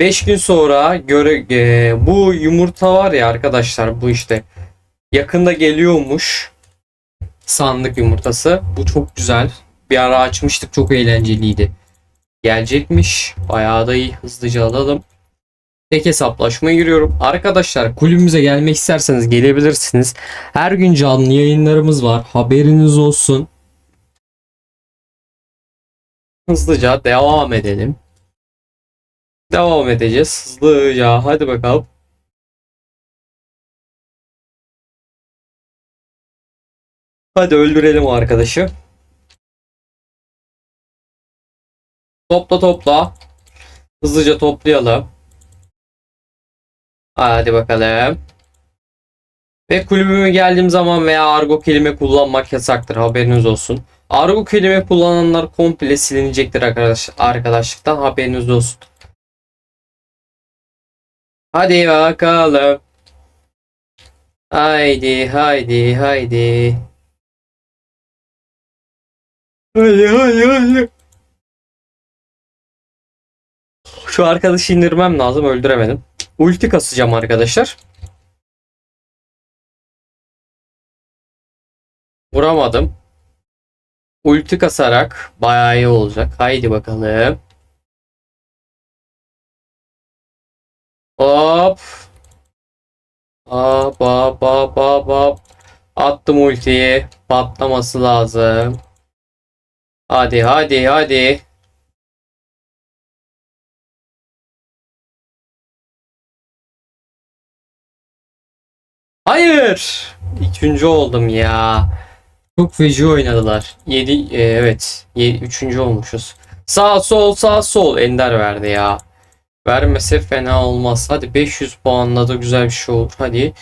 5 gün sonra göre e, bu yumurta var ya arkadaşlar bu işte yakında geliyormuş sandık yumurtası. Bu çok güzel. Bir ara açmıştık çok eğlenceliydi. Gelecekmiş. Bayağı da iyi. Hızlıca alalım. Tek hesaplaşmaya giriyorum. Arkadaşlar kulübümüze gelmek isterseniz gelebilirsiniz. Her gün canlı yayınlarımız var. Haberiniz olsun. Hızlıca devam edelim. Devam edeceğiz. Hızlıca. Hadi bakalım. Hadi öldürelim o arkadaşı. Topla topla. Hızlıca toplayalım. Hadi bakalım. Ve kulübüme geldiğim zaman veya argo kelime kullanmak yasaktır. Haberiniz olsun. Argo kelime kullananlar komple silinecektir arkadaş arkadaşlıktan. Haberiniz olsun. Hadi bakalım. Haydi haydi haydi. Haydi haydi haydi. Şu arkadaşı indirmem lazım. Öldüremedim. Ulti kasacağım arkadaşlar. Vuramadım. Ulti kasarak bayağı iyi olacak. Haydi bakalım. Hop. Hop hop hop hop hop. Attım ultiyi. Patlaması lazım. Hadi hadi hadi. Hayır. İkinci oldum ya. Çok feci oynadılar. 7 evet. 7 üçüncü olmuşuz. Sağ sol sağ sol Ender verdi ya. Vermese fena olmaz. Hadi 500 puanla da güzel bir şey olur. Hadi.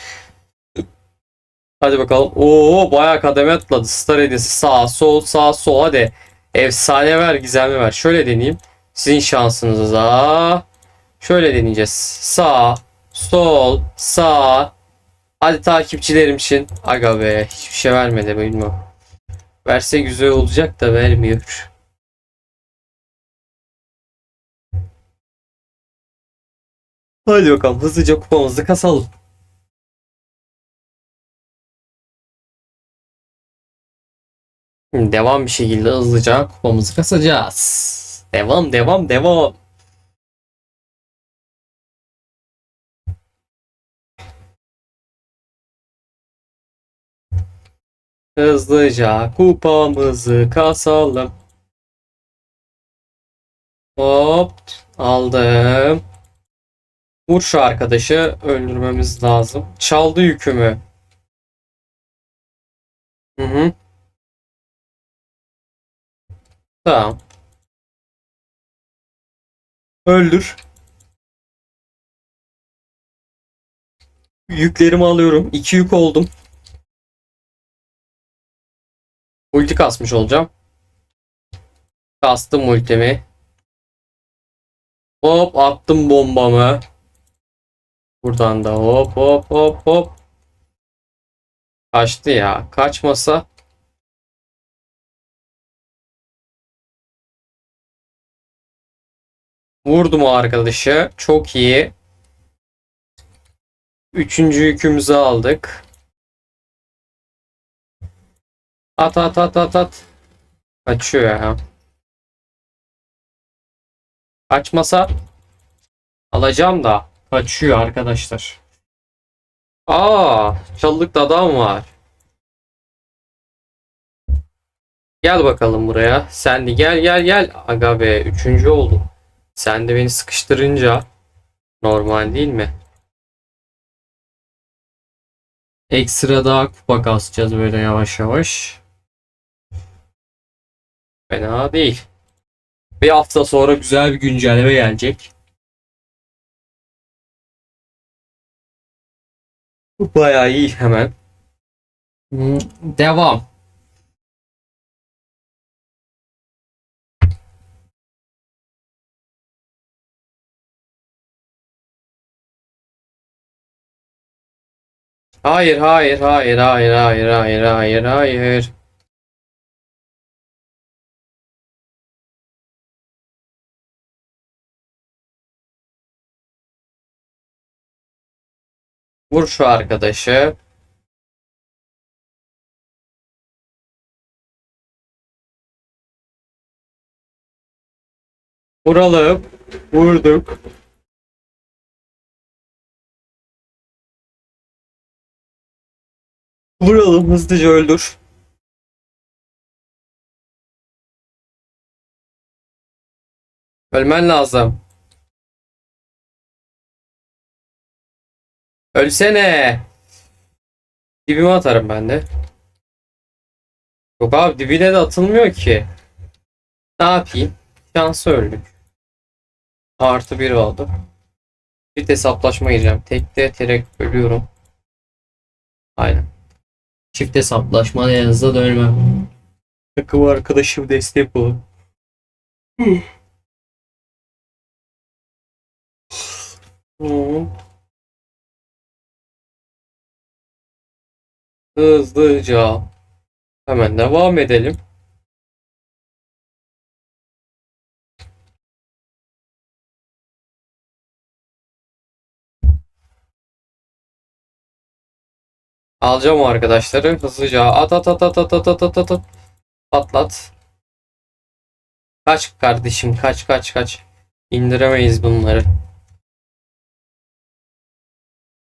Hadi bakalım. Oo bayağı kademe atladı. Star hediyesi sağ sol sağ sol hadi. Efsane ver gizemli ver. Şöyle deneyeyim. Sizin şansınıza. Şöyle deneyeceğiz. Sağ sol sağ Hadi takipçilerim için. Aga be hiçbir şey vermedi bilmiyorum. Verse güzel olacak da vermiyor. Hadi bakalım hızlıca kupamızı kasalım. Devam bir şekilde hızlıca kupamızı kasacağız. Devam devam devam. Hızlıca kupamızı kasalım. Hop aldım. Vur şu arkadaşı öldürmemiz lazım. Çaldı yükümü. Hı hı. Tamam. Öldür. Yüklerimi alıyorum. İki yük oldum. Ulti kasmış olacağım. Kastım ultimi. Hop attım bombamı. Buradan da hop hop hop hop. Kaçtı ya. Kaçmasa. Vurdum o arkadaşı. Çok iyi. Üçüncü yükümüzü aldık. At at at at at. Kaçıyor ya. Kaçmasa alacağım da kaçıyor arkadaşlar. Aa, çalılık adam var. Gel bakalım buraya. Sen de gel gel gel. Aga be üçüncü oldum. Sen de beni sıkıştırınca normal değil mi? Ekstra daha kupa kasacağız böyle yavaş yavaş. Fena değil. Bir hafta sonra güzel bir güncelleme gelecek. Bu bayağı iyi hemen. Hmm, Devam. Hayır, hayır, hayır, hayır, hayır, hayır, hayır, hayır. Vur şu arkadaşı. Vuralım. Vurduk. Vuralım hızlıca öldür. Ölmen lazım. Ölsene. Dibime atarım ben de. Yok abi dibine de atılmıyor ki. Ne yapayım? Şansı öldük. Artı bir oldu. Bir hesaplaşma gireceğim. Tekte terek ölüyorum. Aynen. Çift hesaplaşma en hızlı dönmem. Takım arkadaşım destek olur. Hmm. Hızlıca. Hemen devam edelim. Alacağım arkadaşları hızlıca. At at at at at at at at at at. Patlat. Kaç kardeşim kaç kaç kaç. İndiremeyiz bunları.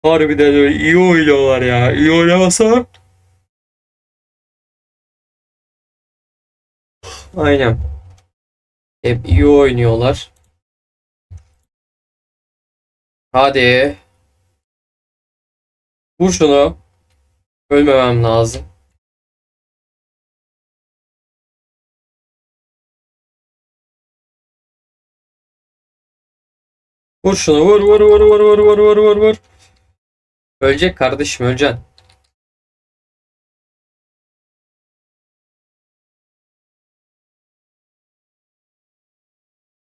Harbiden öyle iyi oynuyorlar ya. İyi oynamasa. Aynen. Hep iyi oynuyorlar. Hadi. Vur şunu. Ölmemem lazım. Vur şunu vur vur vur vur vur vur vur vur vur. Ölecek kardeşim öleceksin.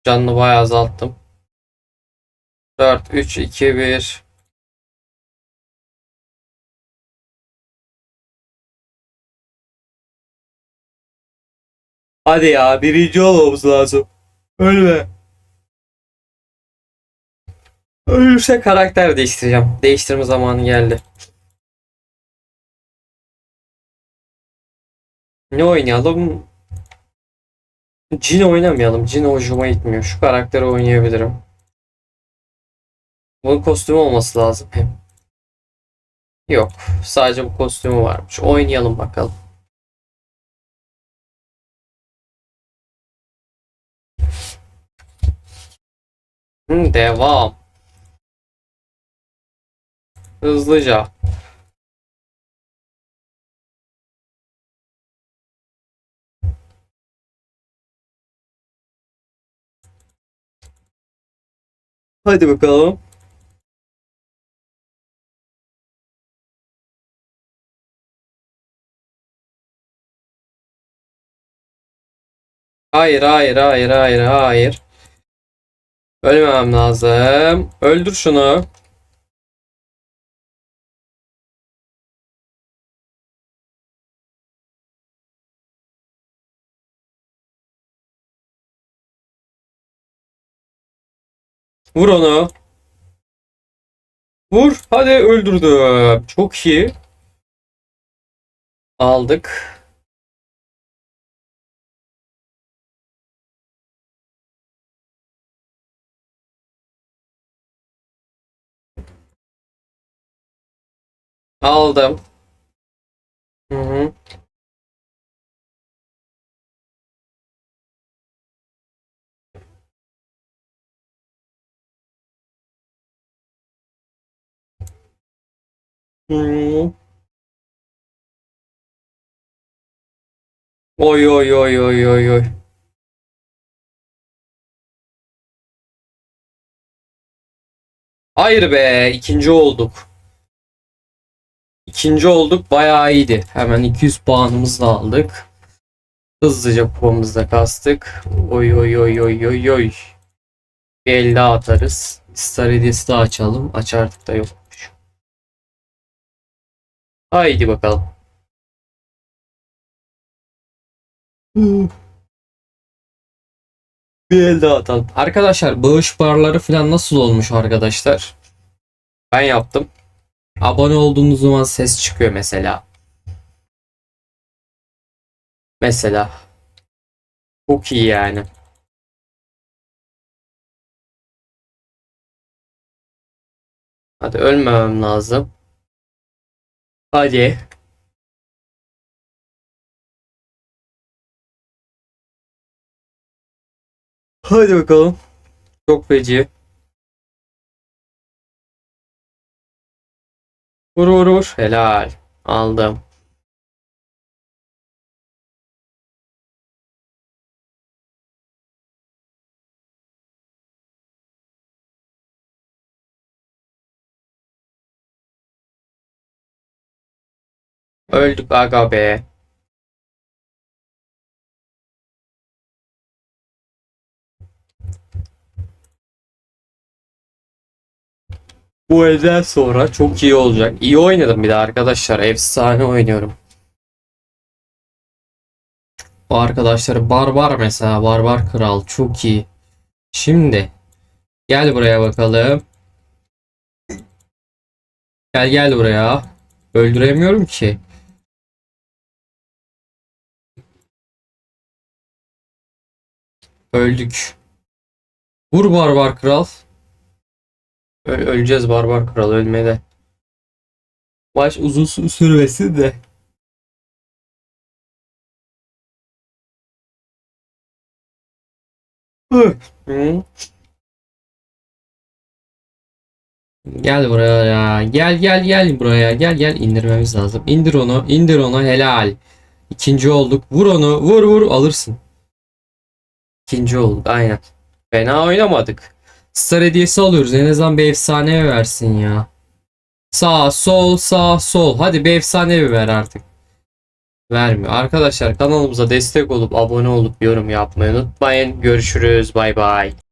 Canını bayağı azalttım. 4 3 2 1 Hadi ya birinci olmamız lazım. Ölme. Ölürse karakter değiştireceğim. Değiştirme zamanı geldi. Ne oynayalım? Jin oynamayalım. Jin hoşuma gitmiyor. Şu karakteri oynayabilirim. Bunun kostümü olması lazım. Yok. Sadece bu kostümü varmış. Oynayalım bakalım. Devam. Hızlıca. Hadi bakalım. Hayır, hayır, hayır, hayır, hayır. Ölmemem lazım. Öldür şunu. Vur onu. Vur. Hadi öldürdüm. Çok iyi. Aldık. Aldım. Hı hı. Hı. Oy oy oy oy oy oy. Hayır be, ikinci olduk. İkinci olduk, bayağı iyiydi. Hemen 200 puanımızı da aldık. Hızlıca kupamızı da kastık. Oy oy oy oy oy oy. Bir el daha atarız. Star hediyesi de açalım. Aç artık da yokmuş. Haydi bakalım. Bir el daha atalım. Arkadaşlar bağış barları falan nasıl olmuş arkadaşlar? Ben yaptım. Abone olduğunuz zaman ses çıkıyor mesela. Mesela. Çok iyi yani. Hadi ölmemem lazım. Hadi. Hadi bakalım. Çok feci. Vur vur vur. Helal. Aldım. Öldük aga be. Bu elden sonra çok iyi olacak. İyi oynadım bir de arkadaşlar. Efsane oynuyorum. Bu arkadaşlar Barbar mesela. Barbar Kral çok iyi. Şimdi gel buraya bakalım. Gel gel buraya. Öldüremiyorum ki. Öldük. Vur Barbar Kral. Ö- öleceğiz Barbar Kral ölmede. Maç uzun sü- sürmesin de. Gel buraya ya. Gel gel gel buraya. Gel gel indirmemiz lazım. İndir onu. indir onu. Helal. İkinci olduk. Vur onu. Vur vur alırsın. İkinci olduk. Aynen. Fena oynamadık. Star hediyesi alıyoruz. En azından bir efsane versin ya. Sağ sol sağ sol. Hadi bir efsane ver artık. Vermiyor. Arkadaşlar kanalımıza destek olup abone olup yorum yapmayı unutmayın. Görüşürüz. Bay bay.